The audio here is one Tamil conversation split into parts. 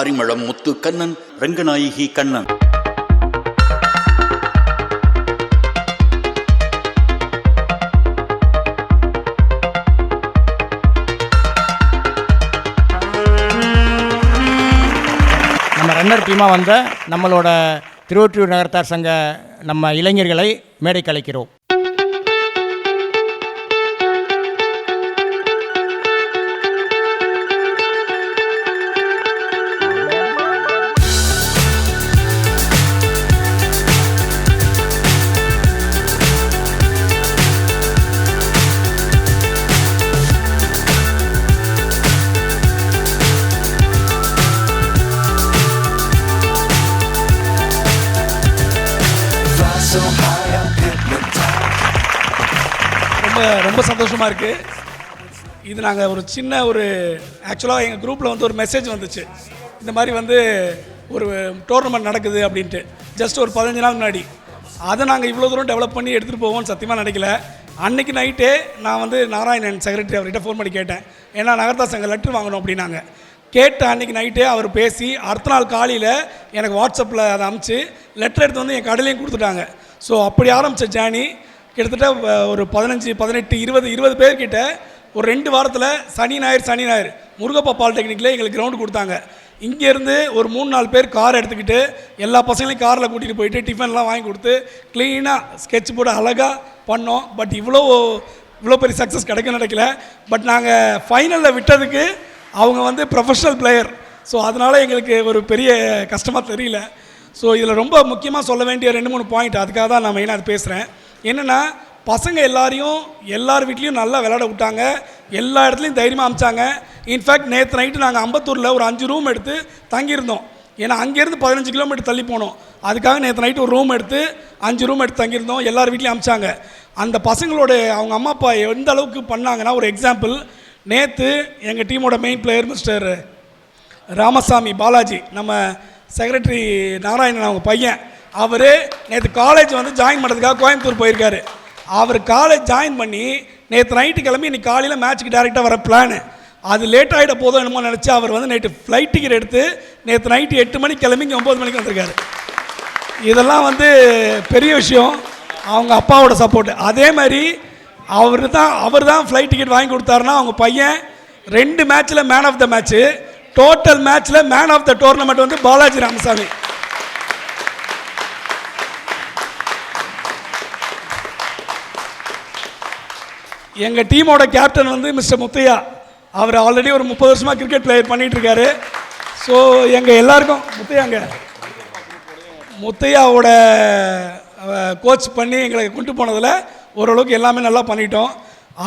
Arimalam Muthu Kannan Ranganayaki Kannan. நம்ம ரன்னர் டீமாக வந்த நம்மளோட திருவொற்றியூர் நகரத்தார் சங்க நம்ம இளைஞர்களை மேடை கலைக்கிறோம் ரொம்ப ரொம்ப சந்தோஷமாக இருக்குது இது நாங்கள் ஒரு சின்ன ஒரு ஆக்சுவலாக எங்கள் குரூப்பில் வந்து ஒரு மெசேஜ் வந்துச்சு. இந்த மாதிரி வந்து ஒரு டோர்னமெண்ட் நடக்குது அப்படின்ட்டு. ஜஸ்ட் ஒரு பதினஞ்சு நாள் முன்னாடி. அதை நாங்கள் இவ்வளோ தூரம் டெவலப் பண்ணி எடுத்துகிட்டு போவோம்னு சத்தியமாக நினைக்கல. அன்னைக்கு நைட்டே நான் வந்து நாராயணன் செக்ரட்டரி அவர்கிட்ட ஃபோன் பண்ணி கேட்டேன். ஏன்னா நகர்த்தா சங்க லெட்டர் வாங்கணும் அப்படின்னாங்க. கேட்ட அன்றைக்கி நைட்டே அவர் பேசி அடுத்த நாள் காலையில் எனக்கு வாட்ஸ்அப்பில் அதை அனுப்பிச்சு லெட்டர் எடுத்து வந்து என் கடையிலையும் கொடுத்துட்டாங்க. ஸோ அப்படி ஆரம்பித்த ஜேர்னி கிட்டத்தட்ட ஒரு பதினஞ்சு பதினெட்டு இருபது இருபது பேர்கிட்ட ஒரு ரெண்டு வாரத்தில் சனி ஞாயிறு சனி ஞாயிறு. முருகப்பா பாலிடெக்னிக்கில் எங்களுக்கு கிரவுண்டு கொடுத்தாங்க. இங்கேருந்து ஒரு மூணு நாலு பேர் கார் எடுத்துக்கிட்டு எல்லா பசங்களையும் காரில் கூட்டிகிட்டு போயிட்டு டிஃபன்லாம் வாங்கி கொடுத்து க்ளீனாக ஸ்கெட்ச் போட அழகாக பண்ணோம். பட் இவ்வளோ இவ்வளோ பெரிய சக்ஸஸ் கிடைக்கும் நடக்கல பட் நாங்கள் ஃபைனலில் விட்டதுக்கு அவங்க வந்து ப்ரொஃபஷனல் பிளேயர் ஸோ அதனால் எங்களுக்கு ஒரு பெரிய கஷ்டமாக தெரியல. ஸோ இதில் ரொம்ப முக்கியமாக சொல்ல வேண்டிய ரெண்டு மூணு பாயிண்ட் அதுக்காக தான் நான் மெயினாக அது பேசுகிறேன் என்னென்னா பசங்க எல்லாரையும் எல்லார் வீட்லேயும் நல்லா விளையாட விட்டாங்க. எல்லா இடத்துலையும் தைரியமாக அமிச்சாங்க. இன்ஃபேக்ட் நேற்று நைட்டு நாங்கள் அம்பத்தூரில் ஒரு அஞ்சு ரூம் எடுத்து தங்கியிருந்தோம். ஏன்னா அங்கேருந்து பதினஞ்சு கிலோமீட்டர் தள்ளி போனோம். அதுக்காக நேற்று நைட்டு ஒரு ரூம் எடுத்து அஞ்சு ரூம் எடுத்து தங்கியிருந்தோம். எல்லார் வீட்லேயும் அமிச்சாங்க. அந்த பசங்களோட அவங்க அம்மா அப்பா எந்த அளவுக்கு பண்ணாங்கன்னா ஒரு எக்ஸாம்பிள் நேற்று எங்கள் டீமோட main player mister Ramasamy Balaji நம்ம செக்ரட்டரி நாராயணன் அவங்க பையன். அவர் நேற்று காலேஜ் வந்து ஜாயின் பண்ணுறதுக்காக கோயம்புத்தூர் போயிருக்காரு. அவர் காலேஜ் ஜாயின் பண்ணி நேற்று நைட்டு கிளம்பி இன்னைக்கு காலையில் மேட்ச்சுக்கு டேரெக்டாக வர பிளானு அது லேட் ஆகிட போதும் என்னமோ நினச்சி அவர் வந்து நைட்டு ஃப்ளைட் டிக்கெட் எடுத்து நேற்று நைட்டு எட்டு மணிக்கு கிளம்பி இங்கே ஒம்பது மணிக்கு வந்திருக்காரு. இதெல்லாம் வந்து பெரிய விஷயம். அவங்க அப்பாவோட சப்போர்ட் அதே மாதிரி அவர் தான் அவர் தான் ஃப்ளைட் டிக்கெட் வாங்கி கொடுத்தாருன்னா அவங்க பையன் ரெண்டு மேட்ச்சில் man of the match total மேட்ச்சில் மேன் ஆஃப் த டோர்னமெண்ட் வந்து பாலாஜி ராமசாமி. எங்கள் டீமோட கேப்டன் வந்து மிஸ்டர் முத்தையா. அவர் ஆல்ரெடி ஒரு முப்பது வருஷமாக கிரிக்கெட் பிளேயர் பண்ணிட்டு இருக்காரு ஸோ எங்கள் எல்லாருக்கும் முத்தையாங்க. முத்தையாவோட கோச் பண்ணி எங்களை கொண்டு போனதில் ஓரளவுக்கு எல்லாமே நல்லா பண்ணிட்டோம்.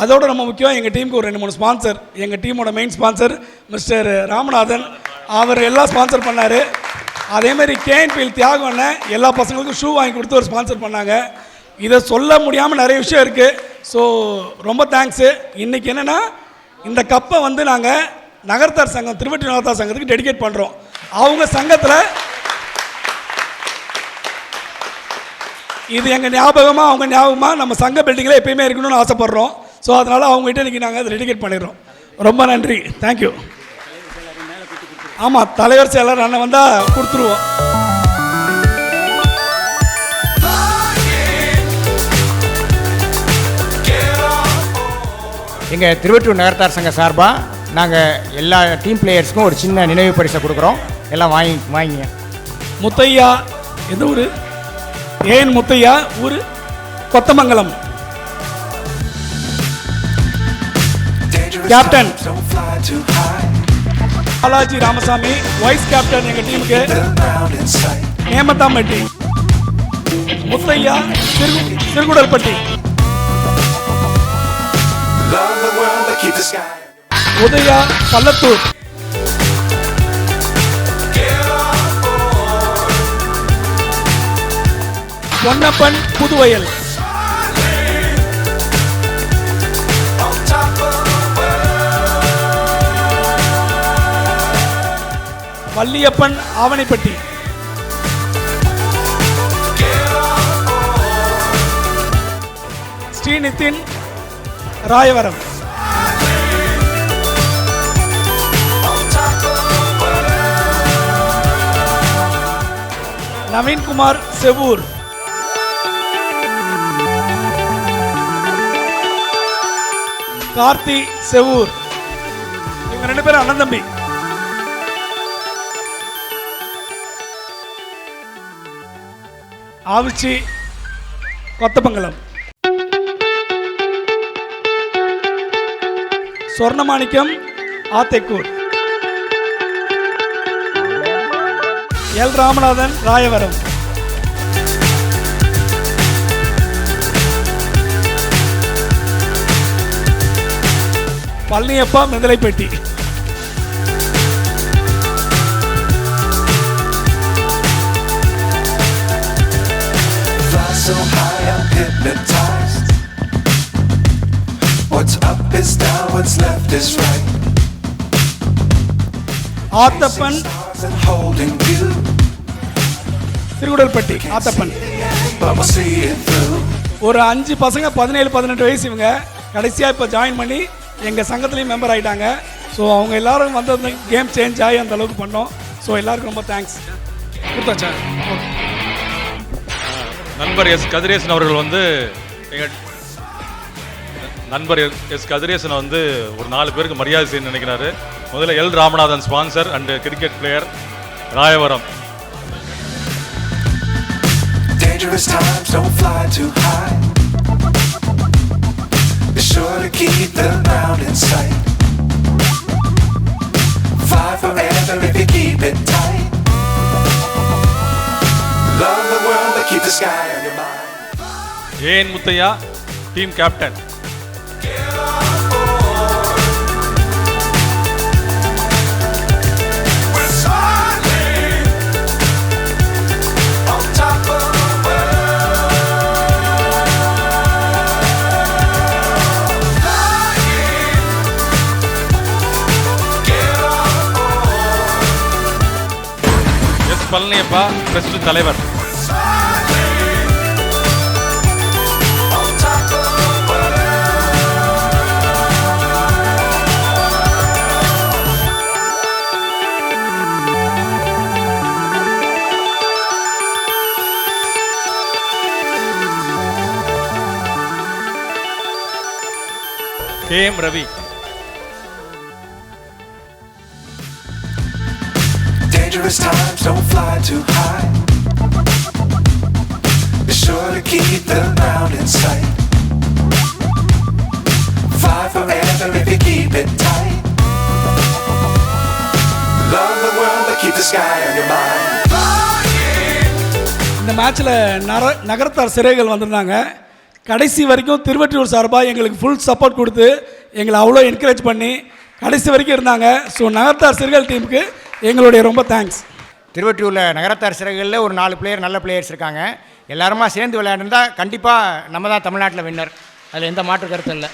அதோட ரொம்ப முக்கியம் எங்கள் டீமுக்கு ஒரு ரெண்டு மூணு ஸ்பான்சர் எங்கள் டீமோட மெயின் ஸ்பான்சர் மிஸ்டர் ராமநாதன். அவர் எல்லாம் ஸ்பான்சர் பண்ணார். அதேமாதிரி கேஎன்பிஎல் தியாகம் எல்லா பசங்களுக்கும் ஷூ வாங்கி கொடுத்து ஒரு ஸ்பான்சர் பண்ணாங்க. இதை சொல்ல முடியாமல் நிறைய விஷயம் இருக்குது ஸோ ரொம்ப தேங்க்ஸு இன்றைக்கி என்னென்னா இந்த கப்பை வந்து நாங்கள் நகர்த்தார் சங்கம் திருவட்டி நகர்த்தார் சங்கத்துக்கு டெடிகேட் பண்ணுறோம் அவங்க சங்கத்தில் இது எங்கள் ஞாபகமாக அவங்க ஞாபகமாக நம்ம சங்க பில்டிங்கில் எப்பயுமே இருக்கணும்னு ஆசைப்பட்றோம். ஸோ அதனால் அவங்ககிட்ட இன்றைக்கி நாங்கள் அதை டெடிகேட் பண்ணிடுறோம். ரொம்ப நன்றி. தேங்க்யூ ஆமாம் தலைவர் செயலர் அண்ணன் வந்தால் கொடுத்துருவோம். எங்கள் திருவற்றூர் நகரத்தார் சங்க சார்பாக நாங்கள் எல்லா டீம் பிளேயர்ஸ்க்கும் ஒரு சின்ன நினைவு பரிசை கொடுக்குறோம். எல்லாம் வாங்கி வாங்கிங்க. முத்தையா எந்த ஊர்? ஏன் முத்தையா? ஊர்? Kothamangalam. Captain Balaji Ramasamy vice captain எங்கள் டீமுக்கு நேமத்தாம்பட்டி. முத்தையா சிறுகுடல்பட்டி உதயா பள்ளத்தூர். பொன்னப்பன் புதுவயல். வள்ளியப்பன் ஆவணிப்பட்டி. ஸ்ரீநிதின் ராயவரம். நவீன்குமார் செவூர். கார்த்தி செவூர். இவங்க ரெண்டு பேரும் அண்ணன் தம்பி. Avichi Kothamangalam Sornamanickam Athaikur. L Ramanathan Rayavaram Palaniappa Menthalaipetti Fly so high, I'm hypnotized. What's up is down, what's left is right. Athappan Thirukudalpatti Athappan. ஒரு அஞ்சு பசங்க பதினேழு பதினெட்டு வயசு இவங்க. கடைசியாக இப்போ ஜாயின் பண்ணி எங்கள் சங்கத்துலேயும் மெம்பர் ஆகிட்டாங்க ஸோ அவங்க எல்லாரும் வந்து கேம் சேஞ்ச் ஆகி அந்த அளவுக்கு பண்ணோம். ஸோ எல்லாருக்கும் ரொம்ப தேங்க்ஸ் கொடுத்தாச்சா? நண்பர் எஸ் கதிரேசன் அவர்கள் வந்து எங்கள் நண்பர் எஸ் கதிரேசன் வந்து ஒரு நாலு பேருக்கு மரியாதை செய்ய நினைக்கிறாரு முதல்ல L Ramanathan sponsor and cricket player Rayavaram Dangerous times, don't fly too high. Be sure to keep the ground in sight. Fly forever if you keep it tight. Love the world, but keep the sky on your mind. AN Muthaiya team captain S Palaniappa best தலைவர். On top of Dangerous times, don't fly too high. Be sure to keep the ground in sight. Fly forever if you keep it tight. Love the world, but keep the sky on your mind. இந்த மேட்ச்சில் நர நகரத்தார் சிறைகள் வந்திருந்தாங்க கடைசி வரைக்கும் திருவற்றியூர் சார்பாக எங்களுக்கு ஃபுல் சப்போர்ட் கொடுத்து எங்களை அவ்வளோ என்கரேஜ் பண்ணி கடைசி வரைக்கும் இருந்தாங்க ஸோ நகரத்தார் சிறுகள் டீமுக்கு எங்களுடைய ரொம்ப தேங்க்ஸ் திருவற்றியூரில் நகரத்தார் சிறகுகளில் ஒரு நாலு பிளேயர் நல்ல பிளேயர்ஸ் இருக்காங்க. எல்லாருமா சேர்ந்து விளையாண்டுருந்தால் கண்டிப்பாக நம்ம தான் தமிழ்நாட்டில் வின்னர் அதில் எந்த மாற்று கருத்தும் இல்லை.